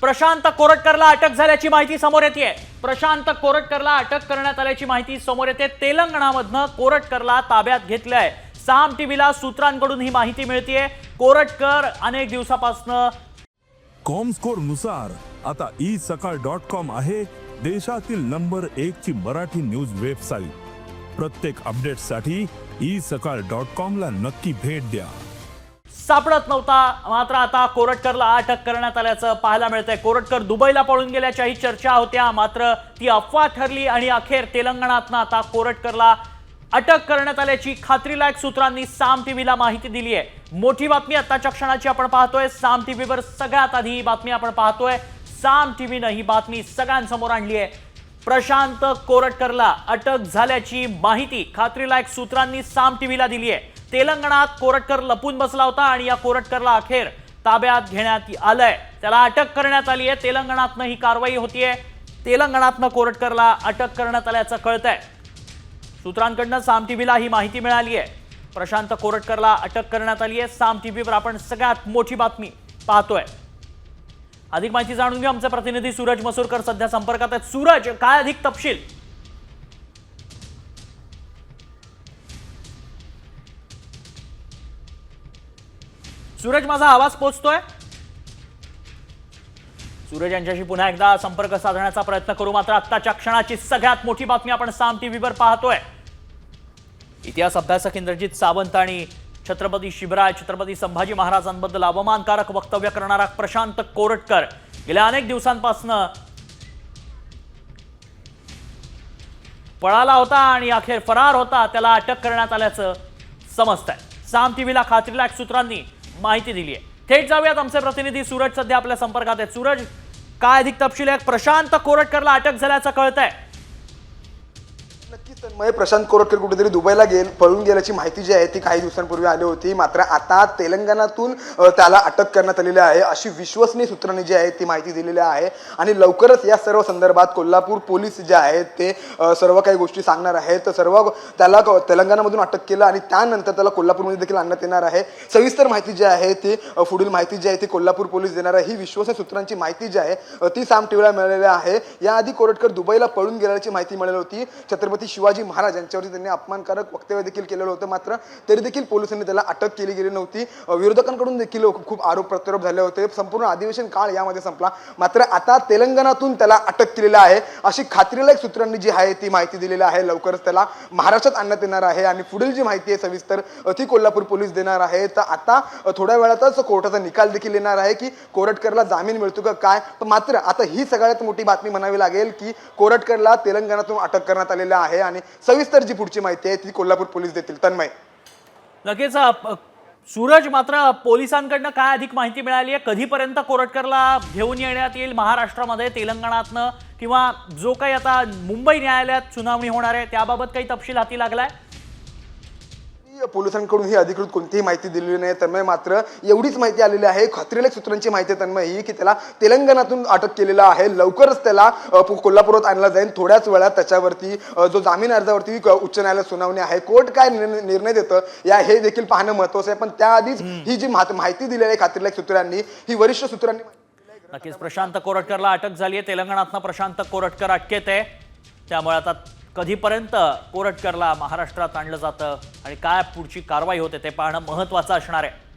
प्रशांत कोरटकरला अटक झाल्याची माहिती समोर येते. प्रशांत कोरटकरला अटक करण्यात आल्याची माहिती समोर येते. तेलंगणामधनं कोरटकरला ताब्यात घेतलंय. साम टीव्हीला सूत्रांकडून ही माहिती मिळतीये. कोरटकर अनेक दिवसापासनं कॉमस्कोरनुसार आता ई सकाळ डॉट कॉम आहे देशातील नंबर एक ची मराठी न्यूज वेबसाईट. प्रत्येक अपडेटसाठी ई सकाळ डॉट कॉम ला नक्की भेट द्या. सापडत नव्हता. मात्र आता कोरटकरला अटक करण्यात आल्याचं पाहायला मिळतंय. कोरटकर दुबईला पळून गेल्याच्याही चर्चा होत्या. मात्र ती अफवा ठरली आणि अखेर तेलंगणातनं आता कोरटकरला अटक करण्यात आल्याची खात्रीलायक सूत्रांनी साम टीव्हीला माहिती दिली आहे. मोठी बातमी आताच्या क्षणाची आपण पाहतोय. साम टीव्हीवर सगळ्यात आधी ही बातमी आपण पाहतोय. साम टीव्हीनं ही बातमी सगळ्यांसमोर आणली आहे. प्रशांत कोरटकरला अटक झाल्याची माहिती खात्रीलायक सूत्रांनी साम टीव्हीला दिली आहे तेलंगणात कोरटकर लपून बसला होता आणि या कोरटकरला अखेर ताब्यात घेण्यात आलंय. त्याला अटक करण्यात आली आहे. तेलंगणातनं ही कारवाई होतीये. तेलंगणातनं कोरटकरला अटक करण्यात आल्याचं कळतंय. सूत्रांकडनं साम टीव्हीला ही माहिती मिळाली आहे प्रशांत कोरटकरला अटक करण्यात आली आहे साम टीव्हीवर आपण सगळ्यात मोठी बातमी पाहतोय. अधिक माहिती जाणून घेऊ आमचे प्रतिनिधी सूरज मसूरकर. सध्या संपर्कात आहेत. सूरज काय अधिक तपशील? सूरज माझा आवाज पोचतोय? सूरज यांच्याशी पुन्हा एकदा संपर्क साधण्याचा प्रयत्न करू. मात्र आत्ताच्या क्षणाची सगळ्यात मोठी बातमी आपण साम टीव्हीवर पाहतोय. इतिहास अभ्यासक इंद्रजित सावंत आणि छत्रपती शिवराय छत्रपती संभाजी महाराजांबद्दल अवमानकारक वक्तव्य करणारा प्रशांत कोरटकर गेल्या अनेक दिवसांपासून पळाला होता आणि अखेर फरार होता त्याला अटक करण्यात आल्याचं समजतंय. साम टीव्हीला खात्रीलायक सूत्रांनी माहिती दिली आहे. थेट जाऊयात आमचे प्रतिनिधी सूरज सध्या आपल्या संपर्कात आहेत. सूरज काय अधिक तपशील आहे प्रशांत कोरटकरला अटक झाल्याचं कळतंय. आहे तन्मय प्रशांत कोरटकर कुठेतरी दुबईला गेल पळून गेल्याची माहिती जी आहे ती काही दिवसांपूर्वी आली होती. मात्र आता तेलंगणातून त्याला अटक करण्यात आलेली आहे. अशी विश्वसनीय सूत्रांनी जी आहे ती माहिती दिलेली आहे. आणि लवकरच या सर्व संदर्भात कोल्हापूर पोलीस जे आहेत ते सर्व काही गोष्टी सांगणार आहेत. तर सर्व त्याला तेलंगणामधून अटक केलं आणि त्यानंतर त्याला कोल्हापूरमध्ये देखील आणण्यात येणार आहे. सविस्तर माहिती जी आहे ती पुढील माहिती जी आहे ती कोल्हापूर पोलीस देणार आहे. ही विश्वसनीय सूत्रांची माहिती जी आहे ती साम टीव्हीला मिळालेली आहे. याआधी कोरटकर दुबईला पळून गेल्याची माहिती मिळाली होती. छत्रपती शिवाजी महाराज यांच्यावरती त्यांनी अपमानकारक वक्तव्य देखील केलेलं होतं मात्र तरी देखील पोलिसांनी त्याला अटक केली गेली नव्हती. विरोधकांकडून देखील खूप आरोप प्रत्यारोप झाले होते. संपूर्ण अधिवेशन काळ यामध्ये संपला. मात्र आता तेलंगणातून त्याला अटक केलेली आहे. अशी खात्रीलायक सूत्रांनी जी आहे ती माहिती दिलेली आहे. लवकरच त्याला महाराष्ट्रात आणण्यात येणार आहे आणि पुढील जी माहिती आहे सविस्तर ती कोल्हापूर पोलीस देणार आहे. तर आता थोड्या वेळातच कोर्टाचा निकाल देखील येणार आहे की कोरटकरला जामीन मिळतो का काय? पण मात्र आता ही सगळ्यात मोठी बातमी म्हणावी लागेल की कोरटकरला तेलंगणातून अटक करण्यात आलेलं आहे आणि सविस्तर जी पुढची माहिती आहे ती कोल्हापूर पोलीस देतील. तन्मय. लगेच सूरज मात्र पोलिसांकडनं काय अधिक माहिती मिळाली आहे? कधीपर्यंत कोरटकरला घेऊन येण्यात येईल? महाराष्ट्रामध्ये तेलंगणातनं? किंवा जो काही आता मुंबई न्यायालयात सुनावणी होणार आहे त्याबाबत काही तपशील हाती लागलाय? पोलिसांकडून ही अधिकृत कोणतीही माहिती दिलेली नाही. तन्मय मात्र एवढीच माहिती आलेली आहे. खात्रीलायक सूत्रांची माहिती आहे तन्मय ही की त्याला तेलंगणातून अटक केलेला आहे. लवकरच त्याला कोल्हापुरात आणला जाईल. थोड्याच वेळात त्याच्यावरती जो जामीन अर्जावरती उच्च न्यायालयात सुनावणी आहे. कोर्ट काय निर्णय देतं या हे देखील पाहणं महत्वाचं आहे. पण त्याआधीच ही जी माह- माहिती दिलेली आहे खात्रीलायक सूत्रांनी ही वरिष्ठ सूत्रांनी नक्कीच प्रशांत कोरटकरला अटक झाली आहे. तेलंगणातनं प्रशांत कोरटकर अटकेत आहे. त्यामुळे आता कधीपर्यंत कोरटकरला महाराष्ट्रात आणलं जातं? आणि काय पुढची कारवाई होते ते पाहणं महत्त्वाचं असणार आहे.